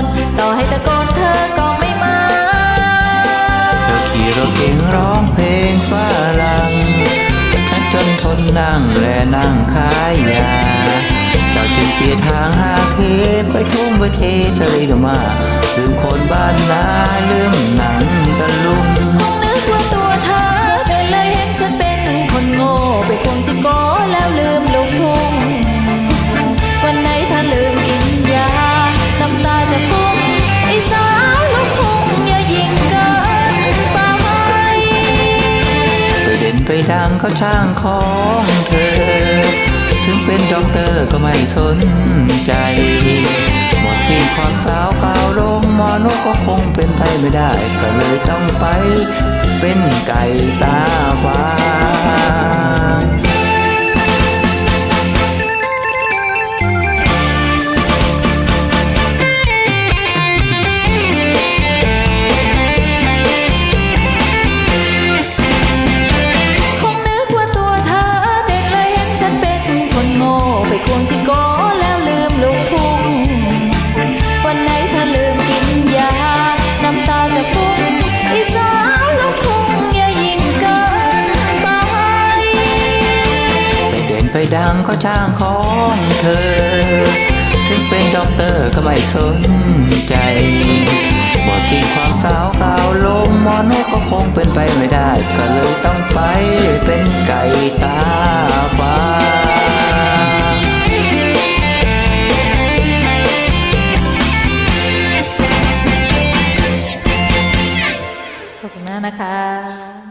น ต่อให้ตะโกนเธอก็ไม่มาเธอขี่รถเองร้องเพลงฝรั่งฉันจนทนนั่งและนั่งขายยาเจ้าจึงเปลี่ยนทางหาเทไปทุ่มไปเททะเลก็มาลืมคนบ้านนาลืมนา ไปเด่นไปดังก็ช่างของเธอ ถึงเป็นด็อกเตอร์ก็ไม่สนใจ หมดสิ้นความสาวก้าวลงมอนกก็คงเป็นไปไม่ได้ ก็เลยต้องไป เป็นไก่ตาฟ้า เด่นไปดังก็ช่างของเธอ ถึงเป็นด็อกเตอร์ก็ไม่สนใจหมดสิ้นความสาวกาวลงหมอนกก็คงเป็นไปไม่ได้ ก็เลยต้องไปเป็นไก่ตาฟ้าขอบคุณมากนะคะ